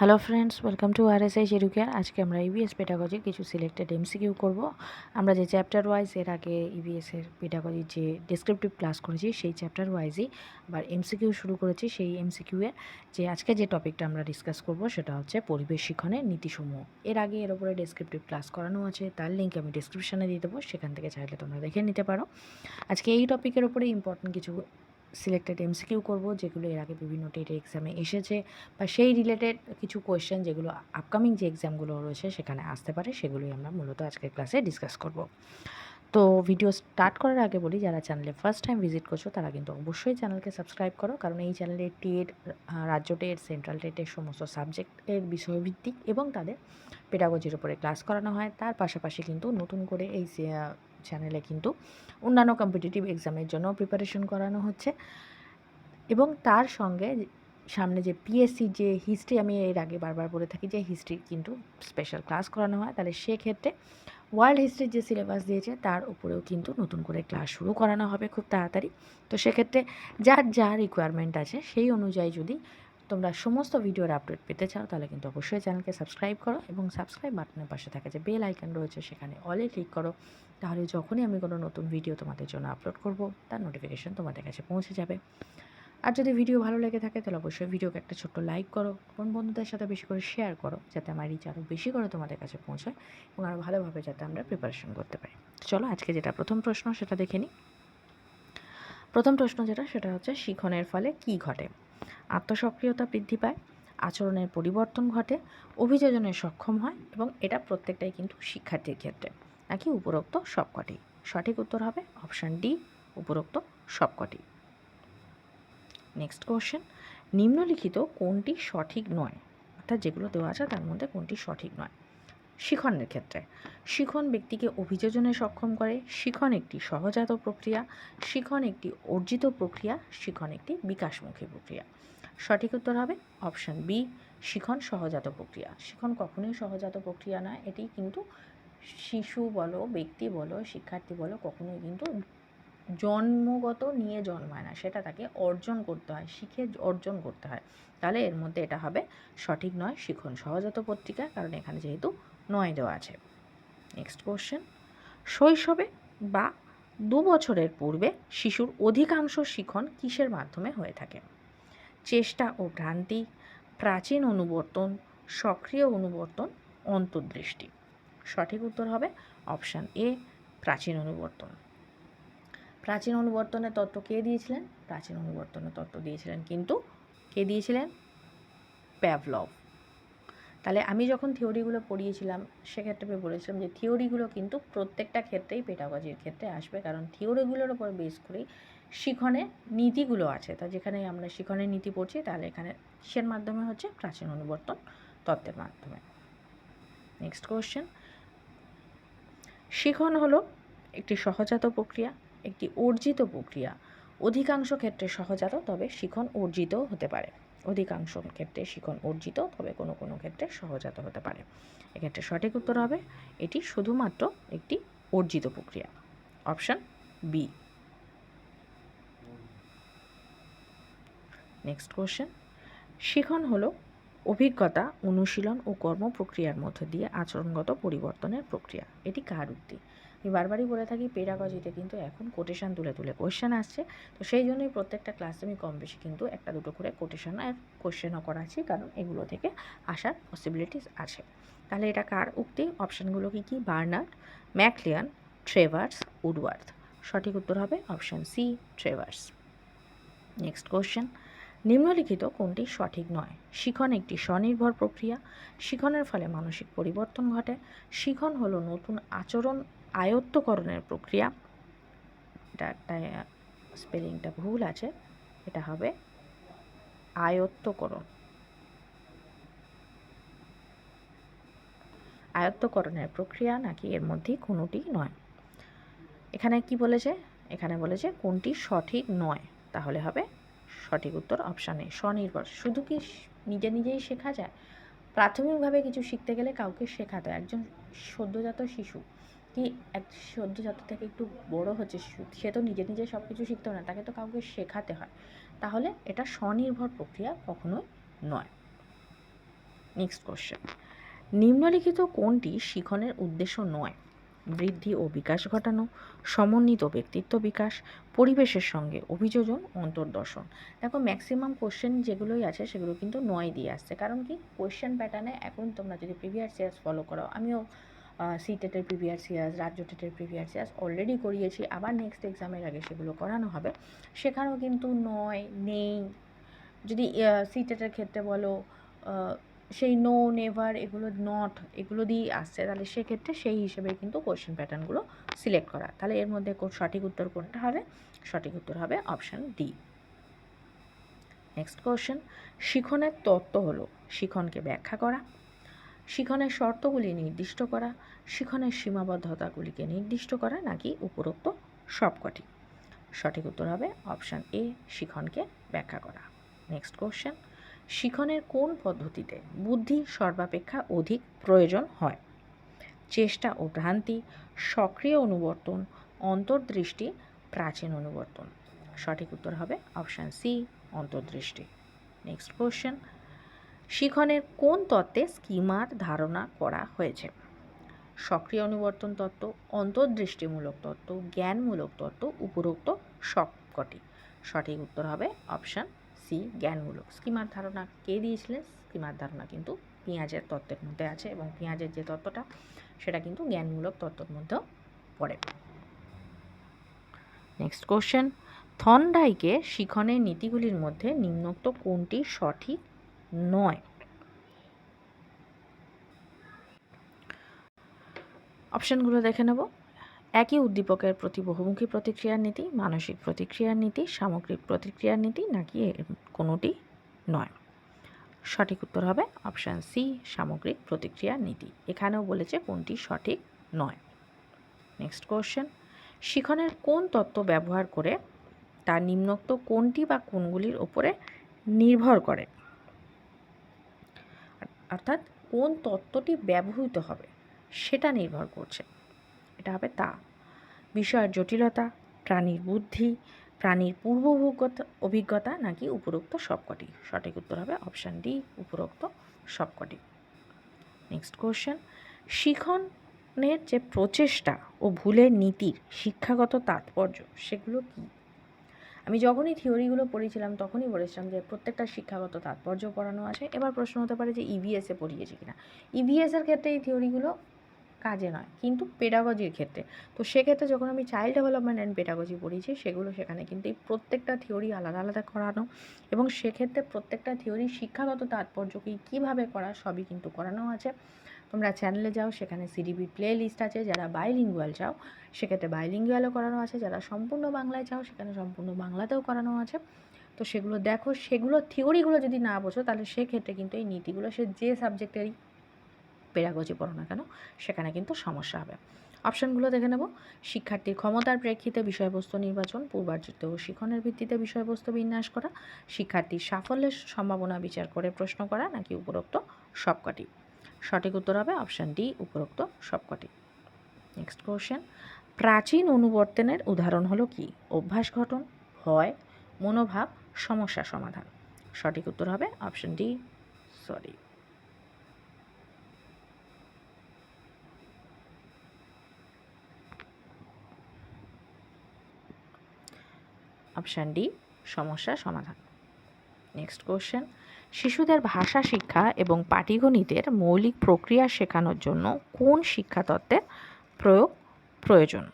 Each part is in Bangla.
Hello friends welcome to R S I Educare আজকে আমরা ইবিএস পেডাগজির কিছু সিলেক্টেড এমসিকিউ করব। আমরা যে চ্যাপ্টার ওয়াইজ এর আগে ইবিএসের পেডাগজির যে ডেসক্রিপটিভ ক্লাস করেছি, সেই চ্যাপ্টার ওয়াইজই আবার এমসিকিউ শুরু করেছি। সেই এমসিকিউয়ে যে আজকে যে টপিকটা আমরা ডিসকাস করব, সেটা হচ্ছে পরিবেশ শিক্ষণের নীতিসমূহ। এর আগে এর ওপরে ডেসক্রিপটিভ ক্লাস করানো আছে, তার লিঙ্ক আমি ডিসক্রিপশানে দিয়ে দেবো। সেখান থেকে চাইলে তোমরা দেখে নিতে পারো। আজকে এই টপিকের ওপরে ইম্পর্টেন্ট কিছু সিলেক্টেড এমসিকিউ করব, যেগুলো এর আগে বিভিন্ন টেট এক্সামে এসেছে বা সেই রিলেটেড কিছু কোয়েশ্চেন যেগুলো আপকামিং যে এক্সামগুলো রয়েছে সেখানে আসতে পারে, সেগুলোই আমরা মূলত আজকের ক্লাসে ডিসকাস করব। তো ভিডিও স্টার্ট করার আগে বলি, যারা চ্যানেলে ফার্স্ট টাইম ভিজিট করছ, তারা কিন্তু অবশ্যই চ্যানেলকে সাবস্ক্রাইব করো, কারণ এই চ্যানেলে টেট রাজ্য টেট সেন্ট্রাল টেটের সমস্ত সাবজেক্টের বিষয়ভিত্তিক এবং তাদের পেডাগজির উপরে ক্লাস করানো হয়। তার পাশাপাশি কিন্তু নতুন করে এই চ্যানেলে কিন্তু অন্যান্য কম্পিটিটিভ এক্সামের জন্য প্রিপারেশন করানো হচ্ছে। এবং তার সঙ্গে সামনে যে পিএসসি যে হিস্ট্রি আমি এর আগে বারবার বলে থাকি যে হিস্ট্রি কিন্তু স্পেশাল ক্লাস করানো হয়। তাহলে সেক্ষেত্রে ওয়ার্ল্ড হিস্ট্রির যে সিলেবাস দিয়েছে, তার উপরেও কিন্তু নতুন করে ক্লাস শুরু করানো হবে খুব তাড়াতাড়ি। তো সেক্ষেত্রে যার যা রিকোয়ারমেন্ট আছে, সেই অনুযায়ী যদি তোমরা সমস্ত ভিডিওর আপডেট পেতে চাও, তাহলে কিন্তু অবশ্যই চ্যানেলকে সাবস্ক্রাইব করো এবং সাবস্ক্রাইব বাটনের পাশে থাকে যে বেল আইকন রয়েছে, সেখানে অলে ক্লিক করো। তাহলে যখনই আমি কোনো নতুন ভিডিও তোমাদের জন্য আপলোড করব, তার নোটিফিকেশান তোমাদের কাছে পৌঁছে যাবে। আর যদি ভিডিও ভালো লেগে থাকে, তাহলে অবশ্যই ভিডিওকে একটা ছোট্ট লাইক করো, কোন বন্ধুদের সাথে বেশি করে শেয়ার করো, যাতে আমার রিচ আরও বেশি করে তোমাদের কাছে পৌঁছায় এবং আরও ভালোভাবে যাতে আমরা প্রিপারেশন করতে পারি। চলো আজকে যেটা প্রথম প্রশ্ন, সেটা দেখে নিই। প্রথম প্রশ্ন যেটা, সেটা হচ্ছে শিখনের ফলে কি ঘটে? আত্মসক্রিয়তা বৃদ্ধি পায়, আচরণের পরিবর্তন ঘটে, অভিযোজনে সক্ষম হয় এবং এটা প্রত্যেকটাই কিন্তু শিক্ষার্থীর ক্ষেত্রে। নাকি উপরোক্ত সবকটি? সঠিক উত্তর হবে অপশান ডি, উপরোক্ত সবকটি। নেক্সট কোশ্চেন নিম্নলিখিত কোনটি সঠিক নয়? অর্থাৎ যেগুলো দেওয়া আছে তার মধ্যে কোনটি সঠিক নয়? শিখনের ক্ষেত্রে, শিখন ব্যক্তিকে অভিযোজনে সক্ষম করে, শিখন একটি সহজাত প্রক্রিয়া, শিখন একটি অর্জিত প্রক্রিয়া, শিখন একটি বিকাশমুখী প্রক্রিয়া। সঠিক উত্তর হবে অপশান বি, শিখন সহজাত প্রক্রিয়া। শিখন কখনোই সহজাত প্রক্রিয়া নয় এটি কিন্তু শিশু বলো, ব্যক্তি বলো, শিক্ষার্থী বলো, কখনোই কিন্তু জন্মগত নিয়ে জন্মায় না। সেটা তাকে অর্জন করতে হয়, শিখে অর্জন করতে হয়। তাহলে এর মধ্যে এটা হবে সঠিক নয়, শিখন সহজাত পত্রিকা, কারণ এখানে যেহেতু নয় দেওয়া আছে। নেক্সট কোশ্চেন শৈশবে বা দু বছরের পূর্বে শিশুর অধিকাংশ শিখন কিসের মাধ্যমে হয়ে থাকে? চেষ্টা ও ভ্রান্তি, প্রাচীন অনুবর্তন, সক্রিয় অনুবর্তন, অন্তর্দৃষ্টি। সঠিক উত্তর হবে অপশান এ, প্রাচীন অনুবর্তন। প্রাচীন অনুবর্তনের তত্ত্ব কে দিয়েছিলেন? প্রাচীন অনুবর্তনের তত্ত্ব দিয়েছিলেন কিন্তু কে দিয়েছিলেন? প্যাভলভ। তাহলে আমি যখন থিওরিগুলো পড়িয়েছিলাম, সেক্ষেত্রে বলেছিলাম যে থিওরিগুলো কিন্তু প্রত্যেকটা ক্ষেত্রেই পেটাগজির ক্ষেত্রে আসবে, কারণ থিওরিগুলোর ওপর বেস করেই শিখনের নীতিগুলো আছে। তা যেখানে আমরা শিখনের নীতি পড়ছি, তাহলে এখানে কিসের মাধ্যমে হচ্ছে? প্রাচীন অনুবর্তন তত্ত্বের মাধ্যমে। নেক্সট কোয়েশ্চেন শিখন হলো একটি সহজাত প্রক্রিয়া, একটি অর্জিত প্রক্রিয়া। অধিকাংশ ক্ষেত্রে সহজাত, তবে শিখন অর্জিতও হতে পারে। অধিকাংশ ক্ষেত্রে শিখন অর্জিত, তবে কোনো কোনো ক্ষেত্রে সহজাত হতে পারে। এক্ষেত্রে সঠিক উত্তর হবে, এটি শুধুমাত্র একটি অর্জিত প্রক্রিয়া। অপশান বি নেক্সট কোশ্চেন শিখন হলো অভিজ্ঞতা, অনুশীলন ও কর্ম প্রক্রিয়ার মধ্য দিয়ে আচরণগত পরিবর্তনের প্রক্রিয়া। এটি কার উক্তি? আমি বারবারই বলে থাকি পেডাগজিতে কিন্তু এখন কোটেশান তুলে তুলে কোয়েশ্চেন আসছে। তো সেই জন্যই প্রত্যেকটা ক্লাসে আমি কম বেশি কিন্তু একটা দুটো করে কোটেশান আর কোয়েশ্চেনও করাচ্ছি কারণ এগুলো থেকে আসার পসিবিলিটিস আছে। তাহলে এটা কার উক্তি? অপশানগুলো কী কী? বার্নার্ড ম্যাকলিয়ান ট্রেভার্স উডওয়ার্থ সঠিক উত্তর হবে option C Travers next question নিম্নলিখিত কোনটি সঠিক নয়? শিখন একটি স্বনির্ভর প্রক্রিয়া। শিখনের ফলে মানসিক পরিবর্তন ঘটে। শিখন হলো নতুন আচরণ আয়ত্তকরণের প্রক্রিয়া। এটা স্পেলিংটা ভুল আছে। এটা হবে আয়ত্তকরণ। আয়ত্তকরণের প্রক্রিয়া নাকি এর মধ্যে কোনোটি নয়? এখানে কি বলেছে? এখানে বলেছে কোনটি সঠিক নয়, তাহলে হবে সঠিক উত্তর অপশানে স্বনির্ভর। শুধু কি নিজে নিজেই শেখা যায়? প্রাথমিকভাবে কিছু শিখতে গেলে কাউকে শেখাতে হয়। একজন সদ্যজাত শিশু কি এক সদ্যজাত থেকে একটু বড় হচ্ছে শিশু, সে তো নিজে নিজে সব কিছু শিখতে হয় না, তাকে তো কাউকে শেখাতে হয়। তাহলে এটা স্বনির্ভর প্রক্রিয়া কখনোই নয়। নেক্সট কোশ্চেন নিম্নলিখিত কোনটি শিখনের উদ্দেশ্য নয়? বৃদ্ধি ও বিকাশ ঘটানো, সমন্বিত ব্যক্তিত্ব বিকাশ, পরিবেশের সঙ্গে অভিযোজন, অন্তর্দর্শন। দেখো ম্যাক্সিমাম কোশ্চেন যেগুলোই আছে, সেগুলো কিন্তু নয় দিয়ে আসছে। কারণ কি? কোশ্চেন প্যাটার্নে এখন তোমরা যদি প্রিভিয়াস ইয়ার্স ফলো করো, আমিও সি টেটের প্রিভিয়াস ইয়ার্স রাজ্য টেটের প্রিভিয়াস ইয়ার্স অলরেডি করিয়েছি। আবার নেক্সট এক্সামের আগে সেগুলো করানো হবে। সেখানেও কিন্তু নয়, নেই। যদি সি টেটের ক্ষেত্রে বলো সেই নো নেভার এগুলো নট এগুলো দিয়েই আসছে, তাহলে সেক্ষেত্রে সেই হিসেবে কিন্তু কোশ্চেন প্যাটার্নগুলো সিলেক্ট করা। তাহলে এর মধ্যে সঠিক উত্তর কোনটা হবে? সঠিক উত্তর হবে অপশান ডি নেক্সট কোশ্চেন শিখনের তত্ত্ব হলো শিখনকে ব্যাখ্যা করা। শিখনের শর্তগুলি নির্দিষ্ট করা, শিখনের সীমাবদ্ধতাগুলিকে নির্দিষ্ট করা নাকি উপরোক্ত সবকটি? সঠিক উত্তর হবে অপশান এ শিখনকে ব্যাখ্যা করা। নেক্সট কোশ্চেন শিখনের কোন পদ্ধতিতে বুদ্ধি সর্বাপেক্ষা অধিক প্রয়োজন হয়? চেষ্টা ও ভ্রান্তি, সক্রিয় অনুবর্তন, অন্তর্দৃষ্টি, প্রাচীন অনুবর্তন। সঠিক উত্তর হবে অপশান সি, অন্তর্দৃষ্টি। নেক্সট কোশ্চেন শিখনের কোন তত্ত্বে স্কিমার ধারণা করা হয়েছে? সক্রিয় অনুবর্তন তত্ত্ব, অন্তর্দৃষ্টিমূলক তত্ত্ব, জ্ঞানমূলক তত্ত্ব, উপরোক্ত সবকটি। সঠিক উত্তর হবে অপশান সি জ্ঞানমূলক। স্কিমার ধারণা কে দিয়েছিলেন? স্কিমার ধারণা কিন্তু পেঁয়াজের তত্ত্বের মধ্যে আছে এবং পেঁয়াজের যে তত্ত্বটা, সেটা কিন্তু জ্ঞানমূলক তত্ত্বের মধ্যেও পড়ে। নেক্সট কোশ্চেন থনডাইকে শিখনের নীতিগুলির মধ্যে নিম্নোক্ত কোনটি সঠিক নয়? অপশানগুলো দেখে নেব। একই উদ্দীপকের প্রতি বহুমুখী প্রতিক্রিয়ার নীতি, মানসিক প্রতিক্রিয়ার নীতি, সামগ্রিক প্রতিক্রিয়ার নীতি, নাকি কোনোটি নয়? সঠিক উত্তর হবে অপশান সি সামগ্রিক প্রতিক্রিয়ার নীতি। এখানেও বলেছে কোনটি সঠিক নয়। নেক্সট কোশ্চেন শিখনের কোন তত্ত্ব ব্যবহার করে তার নিম্নোক্ত কোনটি বা কোনগুলির ওপরে নির্ভর করে? অর্থাৎ কোন তত্ত্বটি ব্যবহৃত হবে সেটা নির্ভর করছে। এটা হবে তা। বিষয়ের জটিলতা, প্রাণীর বুদ্ধি, প্রাণীর পূর্ব অভিজ্ঞতা নাকি উপরোক্ত সবকটি? সঠিক উত্তর হবে অপশান ডি, উপরোক্ত সবকটি। Next question. শিখনের যে প্রচেষ্টা ও ভুলের নীতির শিক্ষাগত তাৎপর্য, সেগুলো কী? আমি যখনই থিওরিগুলো পড়েছিলাম, তখনই বলেছিলাম যে প্রত্যেকটা শিক্ষাগত তাৎপর্য পড়ানো আছে। এবার প্রশ্ন হতে পারে যে ইভিএসে পড়িয়েছে কিনা। ইভিএসের ক্ষেত্রে এই থিওরিগুলো কাজে নয়, কিন্তু পেডাগজির ক্ষেত্রে। তো সেক্ষেত্রে যখন আমি চাইল্ড ডেভেলপমেন্ট অ্যান্ড পেডাগজি পড়িয়েছি, সেগুলো সেখানে কিন্তু এই প্রত্যেকটা থিওরি আলাদা আলাদা করানো এবং সেক্ষেত্রে প্রত্যেকটা থিওরি শিক্ষাগত তাৎপর্যকে কীভাবে করা সবই কিন্তু করানো আছে। তোমরা চ্যানেলে যাও, সেখানে সিডিবি প্লে লিস্ট আছে, যারা বাইলিঙ্গুয়াল চাও, সেক্ষেত্রে বাইলিঙ্গুয়ালও করানো আছে, যারা সম্পূর্ণ বাংলায় চাও, সেখানে সম্পূর্ণ বাংলাতেও করানো আছে। তো সেগুলো দেখো, সেগুলো থিওরিগুলো যদি না বোঝো, তাহলে সেক্ষেত্রে কিন্তু এই নীতিগুলো, সে যে সাবজেক্টেরই পেরাগজি পড়ো না কেন? সেখানে কিন্তু সমস্যা হবে। অপশানগুলো দেখে নেব। শিক্ষার্থীর ক্ষমতার প্রেক্ষিতে বিষয়বস্তু নির্বাচন, পূর্বার্জিত ও শিখনের ভিত্তিতে বিষয়বস্তু বিন্যাস করা, শিক্ষার্থীর সাফল্যের সম্ভাবনা বিচার করে প্রশ্ন করা নাকি উপরোক্ত সবকটি? সঠিক উত্তর হবে অপশান ডি, উপরোক্ত সবকটি। Next question. প্রাচীন অনুবর্তনের উদাহরণ হলো কি? অভ্যাস গঠন, ভয়, মনোভাব, সমস্যা সমাধান। সঠিক উত্তর হবে option D, sorry. Option D সমস্যা সমাধান। নেক্সট কোশ্চেন শিশুদের ভাষা শিক্ষা এবং পাটিগণিতের মৌলিক প্রক্রিয়া শেখানোর জন্য কোন শিক্ষা তত্ত্বের প্রয়োগ প্রয়োজন?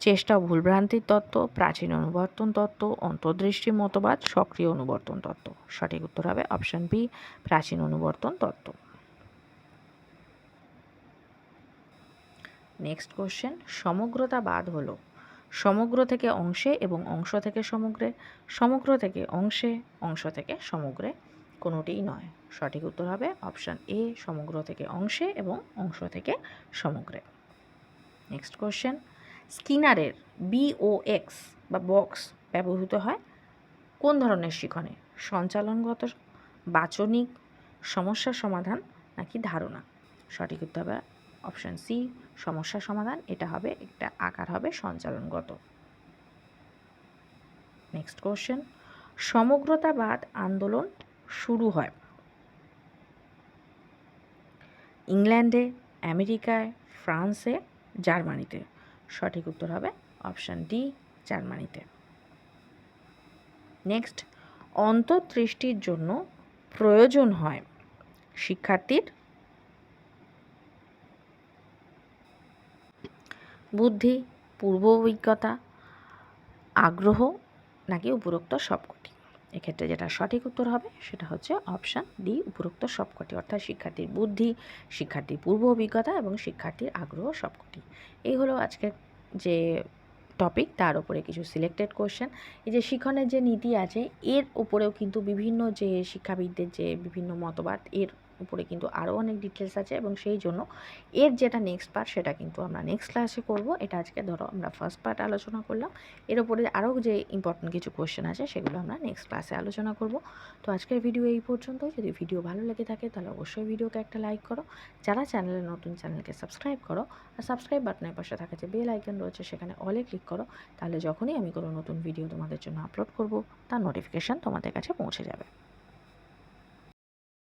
চেষ্টা ভুলভ্রান্তির তত্ত্ব, প্রাচীন অনুবর্তন তত্ত্ব, অন্তর্দৃষ্টি মতবাদ, সক্রিয় অনুবর্তন তত্ত্ব। সঠিক উত্তর হবে অপশান বি প্রাচীন অনুবর্তন তত্ত্ব। নেক্সট কোশ্চেন সমগ্রতাবাদ হলো। সমগ্র থেকে অংশে এবং অংশ থেকে সমগ্রে, সমগ্র থেকে অংশে, অংশ থেকে সমগ্রে কোনোটিই নয়। সঠিক উত্তর হবে অপশান এ, সমগ্র থেকে অংশে এবং অংশ থেকে সমগ্রে। নেক্সট কোশ্চেন স্কিনারের বিওএক্স বা বক্স ব্যবহৃত হয় কোন ধরনের শিখনে সঞ্চালনগত, বাচনিক, সমস্যা সমাধান নাকি ধারণা? সঠিক উত্তর হবে অপশান সি, সমস্যা সমাধান, এটা হবে একটা আকার হবে সঞ্চালনগত। নেক্সট কোশ্চেন সমগ্রতাবাদ আন্দোলন শুরু হয় ইংল্যান্ডে, আমেরিকায়, ফ্রান্সে, জার্মানিতে। সঠিক উত্তর হবে অপশান ডি, জার্মানিতে। নেক্সট অন্তর্দৃষ্টির জন্য প্রয়োজন হয় শিক্ষার্থীর বুদ্ধি, পূর্ব অভিজ্ঞতা, আগ্রহ নাকি উপরোক্ত সবকটি? এক্ষেত্রে যেটা সঠিক উত্তর হবে সেটা হচ্ছে অপশান ডি উপরোক্ত সবকটি। অর্থাৎ শিক্ষার্থীর বুদ্ধি, শিক্ষার্থীর পূর্ব অভিজ্ঞতা এবং শিক্ষার্থীর আগ্রহ সবকটি। এই হলো আজকের যে টপিক তার উপরে কিছু সিলেক্টেড কোশ্চেন এই যে শিক্ষণের যে নীতি আছে, এর উপরেও কিন্তু বিভিন্ন যে শিক্ষাবিদদের যে বিভিন্ন মতবাদ, এর উপরে কিন্তু আরও অনেক ডিটেলস আছে এবং সেই জন্য এর যেটা নেক্সট পার্ট সেটা কিন্তু আমরা নেক্সট ক্লাসে করব। এটা আজকে ধরো আমরা ফার্স্ট পার্ট আলোচনা করলাম। এর উপরে আরও যে ইম্পর্টেন্ট কিছু কোশ্চেন আছে সেগুলো আমরা নেক্সট ক্লাসে আলোচনা করব। তো আজকের ভিডিও এই পর্যন্ত যদি ভিডিও ভালো লেগে থাকে তাহলে অবশ্যই ভিডিওকে একটা লাইক করো। যারা চ্যানেলে নতুন চ্যানেলকে সাবস্ক্রাইব করো আর সাবস্ক্রাইব বাটনের পাশে থাকা যে বেল আইকন রয়েছে সেখানে অলে ক্লিক করো, তাহলে যখনই আমি কোনো নতুন ভিডিও তোমাদের জন্য আপলোড করব, তার নোটিফিকেশান তোমাদের কাছে পৌঁছে যাবে।